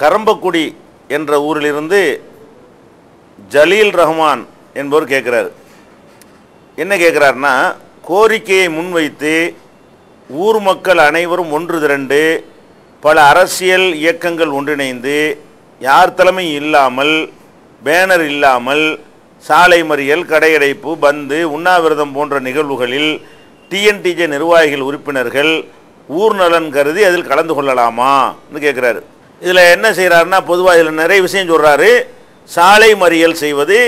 கரம்பக்குடி என்ற ஊரிலிருந்து ஜலீல் ரஹ்மான் என்பவர் கேட்குறாரு. என்ன கேட்குறாருன்னா கோரிக்கையை முன்வைத்து ஊர் மக்கள் அனைவரும் ஒன்று திரண்டு பல அரசியல் இயக்கங்கள் ஒன்றிணைந்து யார் தலைமை இல்லாமல் பேனர் இல்லாமல் சாலை மறியல் கடையடைப்பு பந்து உண்ணாவிரதம் போன்ற நிகழ்வுகளில் டிஎன்டிஜே நிர்வாகிகள் உறுப்பினர்கள் ஊர் நலன் கருதி அதில் கலந்து கொள்ளலாமான்னு கேட்குறாரு. இதில் என்ன செய்கிறாருன்னா பொதுவாக இதில் நிறைய விஷயம் சொல்கிறாரு சாலை மறியல் செய்வது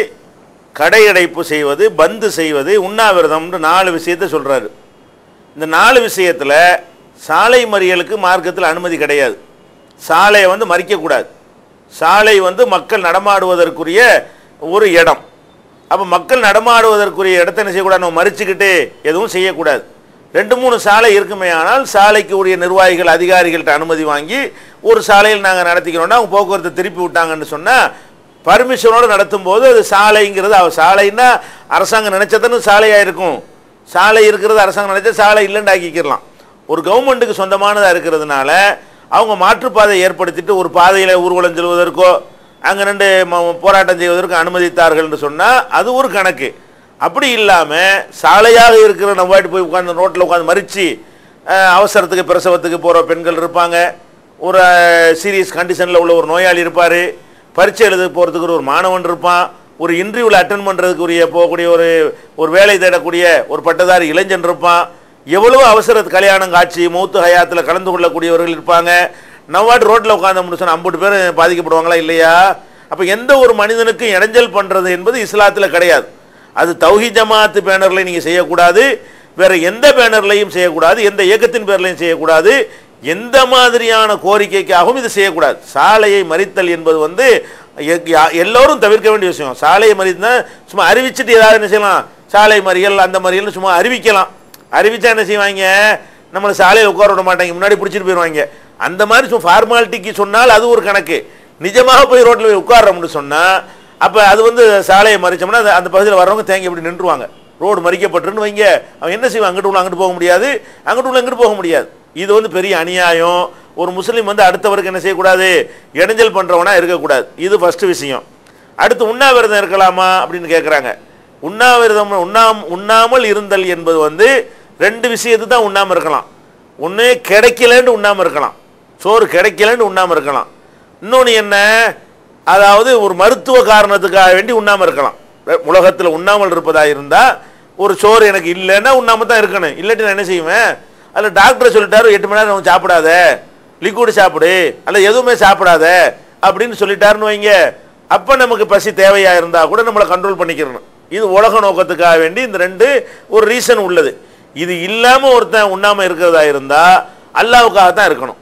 கடையடைப்பு செய்வது பந்து செய்வது உண்ணாவிரதம்னு நாலு விஷயத்தை சொல்கிறாரு இந்த நாலு விஷயத்தில் சாலை மறியலுக்கு மார்க்கத்தில் அனுமதி கிடையாது. சாலையை வந்து மறிக்கக்கூடாது. சாலை வந்து மக்கள் நடமாடுவதற்குரிய ஒரு இடம். அப்போ மக்கள் நடமாடுவதற்குரிய இடத்த என்ன செய்யக்கூடாது? நம்ம மறிச்சுக்கிட்டு எதுவும் செய்யக்கூடாது. ரெண்டு மூணு சாலை இருக்குமே ஆனால் சாலைக்கு உரிய நிர்வாகிகள் அதிகாரிகள்கிட்ட அனுமதி வாங்கி ஒரு சாலையில் நாங்கள் நடத்திக்கிறோன்னா அவங்க போக்குவரத்தை திருப்பி விட்டாங்கன்னு சொன்னால் பர்மிஷனோடு நடத்தும் போது அது சாலைங்கிறது அவ சாலைன்னா அரசாங்கம் நினைச்சதுன்னு சாலையாக இருக்கும். சாலை இருக்கிறது அரசாங்கம் நினச்சா சாலை இல்லைன்னு ஆக்கிக்கிறலாம் ஒரு கவர்மெண்ட்டுக்கு சொந்தமானதாக இருக்கிறதுனால அவங்க மாற்றுப்பாதையை ஏற்படுத்திட்டு ஒரு பாதையில் ஊர்வலம் செல்வதற்கோ அங்கே ரெண்டு போராட்டம் செய்வதற்கு அனுமதித்தார்கள்னு சொன்னால் அது ஒரு கணக்கு. அப்படி இல்லாமல் சாலையாக இருக்கிற நம்ம வாட்டி போய் உட்காந்து ரோட்டில் உட்காந்து மறித்து அவசரத்துக்கு பிரசவத்துக்கு போகிற பெண்கள் இருப்பாங்க. ஒரு சீரியஸ் கண்டிஷனில் உள்ள ஒரு நோயாளி இருப்பார். பரீட்சை எழுத போகிறதுக்கு ஒரு மாணவன் இருப்பான். ஒரு இன்டர்வியூவில் அட்டன் பண்ணுறதுக்குரிய போகக்கூடிய ஒரு ஒரு வேலை தேடக்கூடிய ஒரு பட்டதாரி இளைஞன் இருப்பான். எவ்வளோ அவசர கல்யாணம் காட்சி மூத்து ஹயாத்தில் கலந்து கொள்ளக்கூடியவர்கள் இருப்பாங்க. நவ்வாட்டு ரோட்டில் உட்காந்து சொன்ன ஐம்பது பேர் பாதிக்கப்படுவாங்களா இல்லையா? அப்போ எந்த ஒரு மனிதனுக்கும் இடைஞ்சல் பண்ணுறது என்பது இஸ்லாத்தில் கிடையாது. அது தௌஹி ஜமாத்து பேனரில் நீங்கள் செய்யக்கூடாது. வேறு எந்த பேனர்லையும் செய்யக்கூடாது. எந்த இயக்கத்தின் பேர்லையும் செய்யக்கூடாது. எந்த மாதிரியான கோரிக்கைக்காகவும் இது செய்யக்கூடாது. சாலையை மறித்தல் என்பது வந்து யா- எல்லோரும் தவிர்க்க வேண்டிய விஷயம். சாலையை மறித்தா சும்மா அறிவிச்சுட்டு ஏதாவது என்ன செய்யலாம். சாலை மறியல் அந்த மறியல்னு சும்மா அறிவிக்கலாம். அறிவிச்சா என்ன செய்வாங்க? நம்மளை சாலையில் உட்கார விட மாட்டாங்க. முன்னாடி பிடிச்சிட்டு போயிடுவாங்க அந்த மாதிரி சும்மா ஃபார்மாலிட்டிக்கு சொன்னால் அது ஒரு கணக்கு. நிஜமாக போய் ரோட்டில் போய் உட்கார்றோம்னு சொன்னால் அப்போ அது வந்து சாலையை மறிச்சோம்னா அந்த- அந்த பகுதியில் வர்றவங்க தேங்கி இப்படி நின்றுவாங்க. ரோடு மறிக்கப்பட்டுன்னு வைங்க. அவன் என்ன செய்வான்? அங்கிட்டு உள்ள அங்கிட்டு போக முடியாது. அங்கிட்டு உள்ள அங்கிட்டு போக முடியாது. இது வந்து பெரிய அநியாயம். ஒரு முஸ்லீம் வந்து அடுத்தவருக்கு என்ன செய்யக்கூடாது? இடைஞ்சல் பண்ணுறவனா இருக்கக்கூடாது. இது ஃபஸ்ட்டு விஷயம். அடுத்து உண்ணாவிரதம் இருக்கலாமா அப்படின்னு கேட்குறாங்க உண்ணாவிரதம் உண்ணாம் உண்ணாமல் இருந்தல் என்பது வந்து ரெண்டு விஷயத்து தான் உண்ணாமல் இருக்கலாம். ஒன்று கிடைக்கலன்னு உண்ணாமல் இருக்கலாம். சோறு கிடைக்கலன்னு உண்ணாமல் இருக்கலாம். இன்னொன்று என்ன? அதாவது ஒரு மருத்துவ காரணத்துக்காக வேண்டி உண்ணாமல் இருக்கலாம். உலகத்தில் உண்ணாமல் இருப்பதாக இருந்தால் ஒரு சோறு எனக்கு இல்லைன்னா உண்ணாமல் தான் இருக்கணும். இல்லாட்டி நான் என்ன செய்வேன்? அதில் டாக்டர் சொல்லிட்டாரு எட்டு மணி நேரம் சாப்பிடாத. லிக்விட் சாப்பிடு. அல்ல எதுவுமே சாப்பிடாத. அப்படின்னு சொல்லிட்டாருன்னு வைங்க. அப்போ நமக்கு பசி தேவையாக இருந்தால் கூட நம்மளை கண்ட்ரோல் பண்ணிக்கிறணும். இது உலக நோக்கத்துக்காக வேண்டி இந்த ரெண்டு ஒரு ரீசன் உள்ளது. இது இல்லாமல் ஒருத்தன் உண்ணாமல் இருக்கிறதா இருந்தால் அல்லாவுக்காக தான் இருக்கணும்.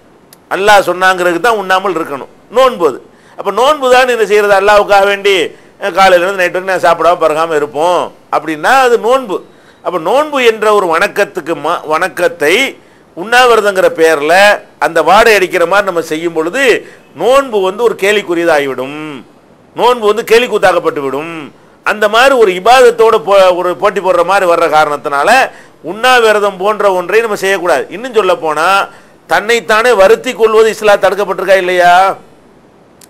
அல்லாஹ் சொன்னாங்கிறதுக்கு தான் உண்ணாமல் இருக்கணும். நோன்பு அது அப்போ நோன்பு தான் என்ன செய்கிறது அல்லாவுக்காக வேண்டி காலையிலேருந்து நைட்டு வரைக்கும் நான் சாப்பிடாம பறகாமல் இருப்போம். அப்படின்னா அது நோன்பு. அப்போ நோன்பு என்ற ஒரு வணக்கத்துக்கு ம வணக்கத்தை உண்ணாவிரதங்கிற பேரில் அந்த வாடை அடிக்கிற மாதிரி நம்ம செய்யும் பொழுது நோன்பு வந்து ஒரு கேலிக்குரியதாகிவிடும் நோன்பு வந்து கேலி கூத்தாக்கப்பட்டு விடும் அந்த மாதிரி ஒரு இபாதத்தோடு போ ஒரு போட்டி போடுற மாதிரி வர்ற காரணத்தினால உண்ணாவிரதம் போன்ற ஒன்றை நம்ம செய்யக்கூடாது. இன்னும் சொல்ல போனால் தன்னைத்தானே வருத்தி கொள்வது இஸ்லாம் தடுக்கப்பட்டிருக்கா இல்லையா?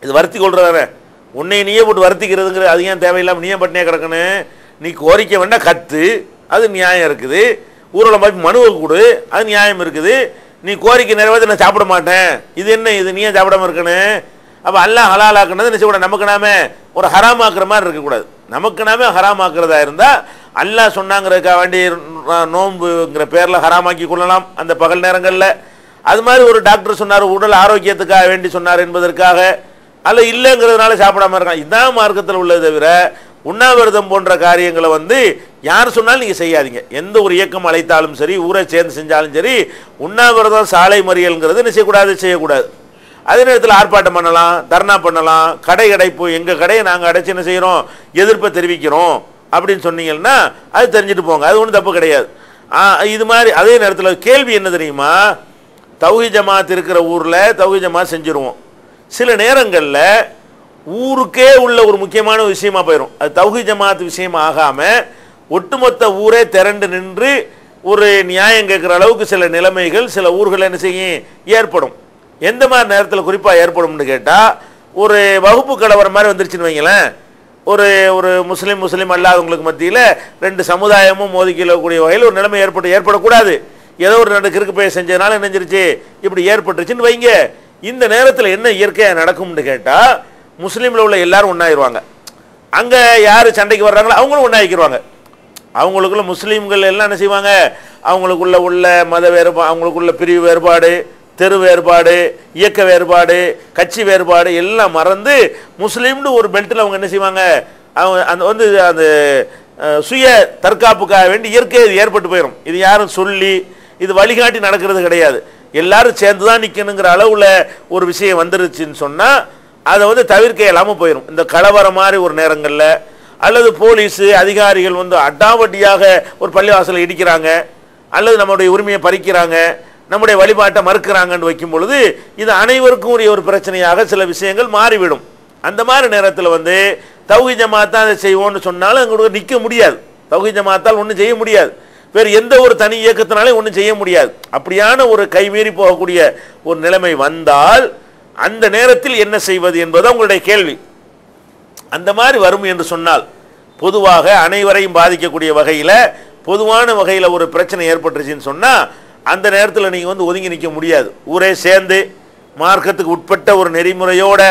இது வருத்தி கொள்றதானே உன்னை நீயே போட்டு வருத்திக்கிறதுங்கிற அது ஏன் தேவையில்லாமல் நீயே பட்டினியாக கிடக்குன்னு நீ கோரிக்கை வேண்டாம் கத்து. அது நியாயம் இருக்குது. ஊரில் போய் மனுவை கொடு அது நியாயம் இருக்குது. நீ கோரிக்கை நிறைவேற்ற நான் சாப்பிட மாட்டேன். இது என்ன இது? நீ ஏன் சாப்பிடாம இருக்கணும்? அப்போ அல்லாஹ் ஹலாலாக்குனது என்ன செய்யக்கூடாது நமக்கு நாம ஒரு ஹராமாக்குற மாதிரி இருக்கக்கூடாது. நமக்கு நாம ஹராமாக்குறதா இருந்தால் அல்லாஹ் சொன்னாங்கிறதுக்காக வேண்டி நோன்புங்கிற பேரில் ஹராமாக்கி கொள்ளலாம் அந்த பகல் நேரங்களில். அது மாதிரி ஒரு டாக்டர் சொன்னார் உடல் ஆரோக்கியத்துக்காக வேண்டி சொன்னார் என்பதற்காக. அல்ல இல்லைங்கிறதுனால சாப்பிடாம இருக்கான். இதான் மார்க்கத்தில் உள்ளது தவிர உண்ணாவிரதம் போன்ற காரியங்களை வந்து யார் சொன்னாலும் நீங்கள் செய்யாதீங்க. எந்த ஒரு இயக்கம் அழைத்தாலும் சரி ஊரை சேர்ந்து செஞ்சாலும் சரி உண்ணாவிரதம் சாலை மறியல்ங்கிறது என்ன செய்யக்கூடாது. செய்யக்கூடாது அதே நேரத்தில் ஆர்ப்பாட்டம் பண்ணலாம் தர்ணா பண்ணலாம் கடை அடைப்பு எங்கள் கடையை நாங்கள் அடைச்சு என்ன செய்கிறோம் எதிர்ப்பை தெரிவிக்கிறோம் அப்படின்னு சொன்னீங்கன்னா அது தெரிஞ்சுட்டு போங்க. அது ஒன்றும் தப்பு கிடையாது. இது மாதிரி அதே நேரத்தில் கேள்வி என்ன தெரியுமா? தௌஹி ஜமாத் இருக்கிற ஊரில் தௌஹி ஜமாத் செஞ்சுருவோம். சில நேரங்களில் ஊருக்கே உள்ள ஒரு முக்கியமான விஷயமா போயிடும் அது தௌஹி ஜமாத் விஷயம் ஆகாமல் ஒட்டுமொத்த ஊரே திரண்டு நின்று ஒரு நியாயம் கேட்குற அளவுக்கு சில நிலைமைகள் சில ஊர்கள் என்ன செய்யும்? ஏற்படும். எந்த மாதிரி நேரத்தில் குறிப்பாக ஏற்படும்னு கேட்டால் ஒரு வகுப்பு கலவரம் மாதிரி வந்துருச்சுன்னு வைங்களேன். ஒரு ஒரு முஸ்லீம் முஸ்லீம் அல்லாதவங்களுக்கு மத்தியில் ரெண்டு சமுதாயமும் மோதிக்கொள்ளக்கூடிய வகையில் ஒரு நிலைமை ஏற்பட்டு ஏற்படக்கூடாது. ஏதோ ஒரு ரெண்டு கிறுக்கு போய் செஞ்சதுனால நினைஞ்சிருச்சு இப்படி ஏற்பட்டுருச்சுன்னு வைங்க. இந்த நேரத்தில் என்ன இயற்கையாக நடக்கும்னு கேட்டால் முஸ்லீமில் உள்ள எல்லாரும் ஒன்றாயிருவாங்க அங்கே யார் சண்டைக்கு வர்றாங்களோ அவங்களும் ஒன்றாக்கிடுவாங்க அவங்களுக்குள்ள முஸ்லீம்கள் எல்லாம் என்ன செய்வாங்க? அவங்களுக்குள்ள உள்ள மத வேறுபாடு அவங்களுக்குள்ள பிரிவு வேறுபாடு தெரு வேறுபாடு இயக்க வேறுபாடு கட்சி வேறுபாடு எல்லாம் மறந்து முஸ்லீம்னு ஒரு பெல்ட்டில் அவங்க என்ன செய்வாங்க? அவங்க அந்த வந்து அந்த சுய தற்காப்புக்காக வேண்டி இயற்கை இது ஏற்பட்டு போயிடும் இது யாரும் சொல்லி இது வழிகாட்டி நடக்கிறது கிடையாது. எல்லாரும் சேர்ந்து தான் நிற்கணுங்கிற அளவில் ஒரு விஷயம் வந்துருச்சுன்னு சொன்னால் அதை வந்து தவிர்க்க இல்லாமல் போயிடும் இந்த கலவரம் மாதிரி ஒரு நேரங்களில் அல்லது போலீஸு அதிகாரிகள் வந்து அட்டாவட்டியாக ஒரு பள்ளிவாசலை இடிக்கிறாங்க அல்லது நம்முடைய உரிமையை பறிக்கிறாங்க நம்முடைய வழிபாட்டை மறுக்கிறாங்கன்னு வைக்கும் பொழுது இது அனைவருக்கும் உரிய ஒரு பிரச்சனையாக சில விஷயங்கள் மாறிவிடும். அந்த மாதிரி நேரத்தில் வந்து தௌகி ஜமாத்தான் அதை செய்வோம்னு சொன்னாலும் எங்களுக்கு நிற்க முடியாது. தௌகி ஜமாத்தால் ஒன்றும் செய்ய முடியாது. வேறு எந்த ஒரு தனி இயக்கத்தினாலையும் ஒன்றும் செய்ய முடியாது. அப்படியான ஒரு கைமீறி போகக்கூடிய ஒரு நிலைமை வந்தால் அந்த நேரத்தில் என்ன செய்வது என்பது உங்களுடைய கேள்வி. அந்த மாதிரி வரும் என்று சொன்னால் பொதுவாக அனைவரையும் பாதிக்கக்கூடிய வகையில் பொதுவான வகையில் ஒரு பிரச்சனை ஏற்பட்டுருச்சுன்னு சொன்னால் அந்த நேரத்தில் நீங்கள் வந்து ஒதுங்கி நிற்க முடியாது. ஊரே சேர்ந்து மார்க்கத்துக்கு உட்பட்ட ஒரு நெறிமுறையோட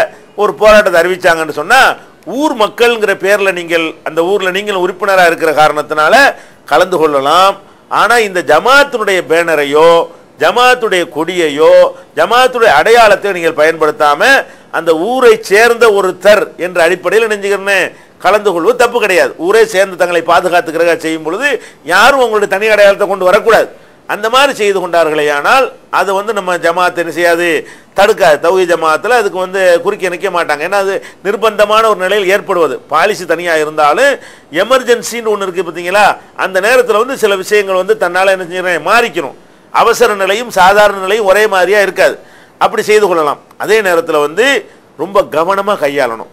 ஒரு போராட்டத்தை அறிவிச்சாங்கன்னு சொன்னால் ஊர் மக்கள்ங்கிற பேரில் நீங்கள் அந்த ஊரில் நீங்கள் உறுப்பினராக இருக்கிற காரணத்தினால கலந்து கொள்ளலாம். ஆனால் இந்த ஜமாத்தினுடைய பேனரையோ ஜமாத்துடைய கொடியையோ ஜமாத்துடைய அடையாளத்தை நீங்கள் பயன்படுத்தாமல் அந்த ஊரை சேர்ந்த ஒருத்தர் என்ற அடிப்படையில் நினைஞ்சுக்கிறேன் கலந்து கொள்வது தப்பு கிடையாது. ஊரே சேர்ந்து தங்களை பாதுகாத்துக்கிறதாக செய்யும் பொழுது யாரும் உங்களுடைய தனி அடையாளத்தை கொண்டு வரக்கூடாது. அந்த மாதிரி செய்து கொண்டார்களே ஆனால் அது வந்து நம்ம ஜமாத் என்ன செய்யாது? தடுக்காது. தௌஹி ஜமாத்தில் அதுக்கு வந்து குறுக்கி நிற்க மாட்டாங்க. ஏன்னா அது நிர்பந்தமான ஒரு நிலையில் ஏற்படுவது. பாலிசி தனியாக இருந்தாலும் எமர்ஜென்சின்னு ஒன்று இருக்குது பார்த்தீங்களா? அந்த நேரத்தில் வந்து சில விஷயங்கள் வந்து தன்னால் என்ன செய்யறேன் மாறிக்கணும். அவசர நிலையும் சாதாரண நிலையும் ஒரே மாதிரியாக இருக்காது. அப்படி செய்து கொள்ளலாம். அதே நேரத்தில் வந்து ரொம்ப கவனமாக கையாளணும்.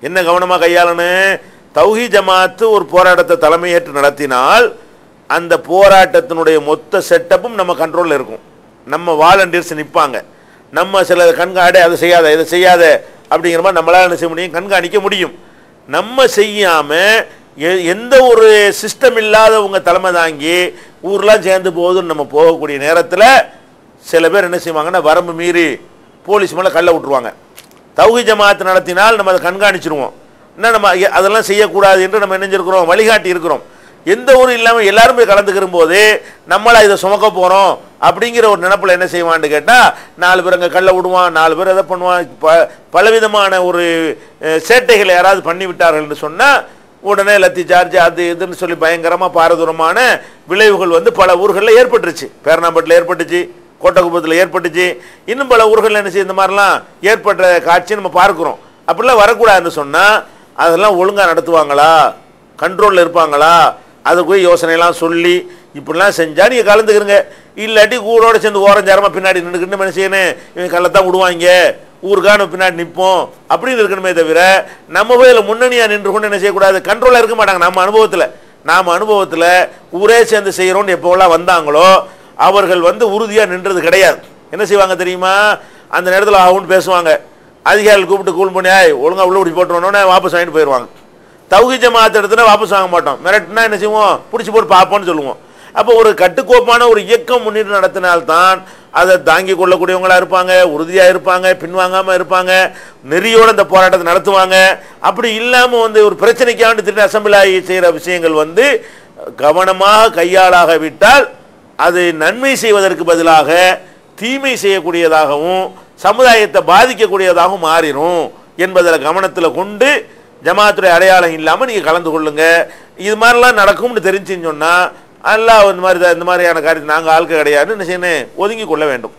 என்ன கவனமாக கையாளணும்? தௌஹி ஜமாத்து ஒரு போராட்டத்தை தலைமையேற்று நடத்தினால் அந்த போராட்டத்தினுடைய மொத்த செட்டப்பும் நம்ம கண்ட்ரோலில் இருக்கும். நம்ம வாலண்டியர்ஸ் நிற்பாங்க நம்ம சில கண்காடே அதை செய்யாத இதை செய்யாத அப்படிங்கிற மாதிரி நம்மளால் என்ன செய்ய முடியும்? கண்காணிக்க முடியும். நம்ம செய்யாமல் எ- எந்த ஒரு சிஸ்டம் இல்லாதவங்க தலைமை தாங்கி ஊர்லாம் சேர்ந்து போகுதுன்னு நம்ம போகக்கூடிய நேரத்தில் சில பேர் என்ன செய்வாங்கன்னா வரம்பு மீறி போலீஸ் மேலே கல்லை விட்டுருவாங்க. தௌஹி ஜமாத் நடத்தினால் நம்ம அதை கண்காணிச்சிருவோம். என்ன நம்ம அதெல்லாம் செய்யக்கூடாது என்று நம்ம நினைஞ்சிருக்கிறோம் வழிகாட்டி இருக்கிறோம். எந்த ஊரும் இல்லாமல் எல்லாரும் போய் கலந்துக்கிற போது நம்மளை இதை சுமக்க போகிறோம் அப்படிங்கிற ஒரு நினப்பில் என்ன செய்வான்னு கேட்டால் நாலு பேர் அங்கே கல்லை விடுவான் நாலு பேர் எதை பண்ணுவான். ப பலவிதமான ஒரு சேட்டைகளை யாராவது பண்ணி விட்டார்கள்னு சொன்னால் உடனே லத்தி சார்ஜ் அது இதுன்னு சொல்லி பயங்கரமாக பாரதூரமான விளைவுகள் வந்து பல ஊர்களில் ஏற்பட்டுருச்சு. பேரணாம்பட்டில் ஏற்பட்டுச்சு. கோட்டகுப்பத்தில் ஏற்பட்டுச்சு. இன்னும் பல ஊர்களில் என்ன செய்ய இந்த மாதிரிலாம் ஏற்பட்ட காட்சி நம்ம பார்க்குறோம். அப்படிலாம் வரக்கூடாதுன்னு சொன்னால் அதெல்லாம் ஒழுங்காக நடத்துவாங்களா? கண்ட்ரோலில் இருப்பாங்களா? அதை போய் யோசனையெல்லாம் சொல்லி இப்படிலாம் செஞ்சால் நீங்கள் கலந்துக்கிறங்க. இல்லாட்டி ஊரோட சேர்ந்து ஓரஞ்சாரமாக பின்னாடி நின்றுக்கிட்டு என்ன செய்யணும் இவங்க கள்ளத்தான் விடுவாங்க. ஊருக்கான பின்னாடி நிற்போம் அப்படின்னு இருக்கணுமே தவிர நம்ம போய் இதில் முன்னணியாக நின்று கொண்டு என்ன செய்யக்கூடாது? கண்ட்ரோலாக இருக்க மாட்டாங்க. நம்ம அனுபவத்தில். நாம் அனுபவத்தில் ஊரே சேர்ந்து செய்கிறோன்னு எப்போல்லாம் வந்தாங்களோ அவர்கள் வந்து உறுதியாக நின்றது கிடையாது. என்ன செய்வாங்க தெரியுமா? அந்த நேரத்தில் ஆகும்னு பேசுவாங்க. அதிகாரிகள் கூப்பிட்டு கூல் பண்ணி ஒழுங்காக ஒழுங்கா உள்ள இப்படி போட்டுருவோன்னே வாபஸ் வாங்கிட்டு போயிடுவாங்க தௌஹி ஜமாத் எடுத்துனா வாபஸ் வாங்க மாட்டோம். மிரட்டினா என்ன செய்வோம்? பிடிச்சி போட்டு பார்ப்போம்னு சொல்லுவோம். அப்போ ஒரு கட்டுக்கோப்பான ஒரு இயக்கம் முன்னிட்டு நடத்தினால்தான் அதை தாங்கி கொள்ளக்கூடியவங்களாக இருப்பாங்க உறுதியாக இருப்பாங்க பின்வாங்காமல் இருப்பாங்க நெறியோடு அந்த போராட்டத்தை நடத்துவாங்க. அப்படி இல்லாமல் வந்து ஒரு பிரச்சனைக்காண்டு திடீர்னு அசம்பிளாகி செய்கிற விஷயங்கள் வந்து கவனமாக கையாளாக விட்டால் அது நன்மை செய்வதற்கு பதிலாக தீமை செய்யக்கூடியதாகவும் சமுதாயத்தை பாதிக்கக்கூடியதாகவும் மாறிடும் என்பதில் கவனத்தில் கொண்டு ஜமாத்துடைய அடையாளம் இல்லாமல் நீங்கள் கலந்து கொள்ளுங்க. இது மாதிரிலாம் நடக்கும்னு தெரிஞ்சுன்னு சொன்னால் அல்லாஹ் இந்த மாதிரி இந்த மாதிரியான காரியத்தை நாங்கள் ஆளுக்கு கிடையாதுன்னு ஒதுங்கி கொள்ள வேண்டும்.